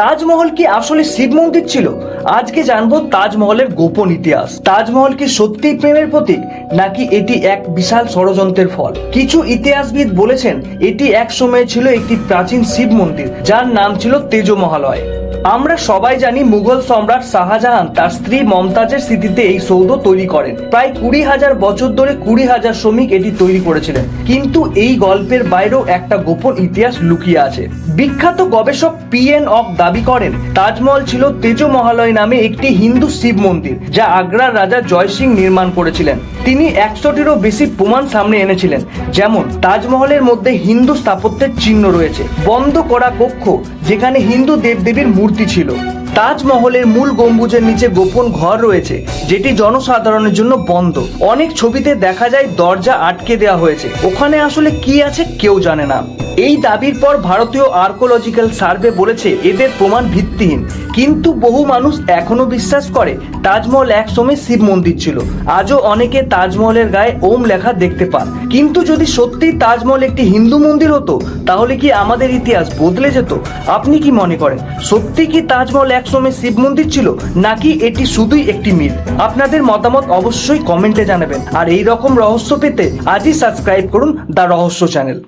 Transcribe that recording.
তাজমহল কি আসলে শিব মন্দির ছিল? আজকে জানব তাজমহলের গোপন ইতিহাস। তাজমহল কি সত্যিই প্রেমের প্রতীক, নাকি এটি এক বিশাল ষড়যন্ত্রের ফল? কিছু ইতিহাসবিদ বলেছেন, এটি এক সময় ছিল একটি প্রাচীন শিব মন্দির, যার নাম ছিল তেজ মহালয় আমরা সবাই জানি মুঘল সম্রাট শাহজাহান তার স্ত্রী মমতাজের স্মৃতিতে এই সৌধ তৈরি করেন। প্রায় কুড়ি হাজার বছর ধরে কুড়ি হাজার শ্রমিক এটি তৈরি করেছিলেন। কিন্তু এই গল্পের বাইরেও একটা গোপন ইতিহাস লুকিয়ে আছে। বিখ্যাত গবেষক পি এন অফ দাবি করেন, তাজমহল ছিল তেজ মহালয় নামে একটি হিন্দু শিব মন্দির, যা আগ্রার রাজা জয় সিং নির্মাণ করেছিলেন। তিনি একশোটিরও বেশি প্রমাণ সামনে এনেছিলেন, যেমন তাজমহলের মধ্যে হিন্দু স্থাপত্যের চিহ্ন রয়েছে। বন্ধ করা কক্ষ, যেখানে হিন্দু দেবদেবীর মূর্তি ছিল। তাজমহলের মূল গম্বুজের নিচে গোপন ঘর রয়েছে, যেটি জনসাধারণের জন্য বন্ধ। অনেক ছবিতে দেখা যায় দরজা আটকে দেওয়া হয়েছে। ওখানে আসলে কি আছে কেউ জানে না। এই দাবির পর ভারতীয় আর্কোলজিক্যাল সার্ভে বলেছে এদের প্রমাণ ভিত্তিহীন। কিন্তু বহু মানুষ এখনও বিশ্বাস করে তাজমহল একসময় শিব মন্দির ছিল। আজও অনেকে তাজমহলের গায়ে ওম লেখা দেখতে পান। কিন্তু যদি সত্যি তাজমহল একটি হিন্দু মন্দির হতো, তাহলে কি আমাদের ইতিহাস বদলে যেত? আপনি কি মনে করেন সত্যি কি তাজমহল একসময় শিব মন্দির ছিল, নাকি এটি শুধুই একটি মিল? আপনাদের মতামত অবশ্যই কমেন্টে জানাবেন। আর এই রকম রহস্য পেতে আজই সাবস্ক্রাইব করুন দ্য রহস্য চ্যানেল।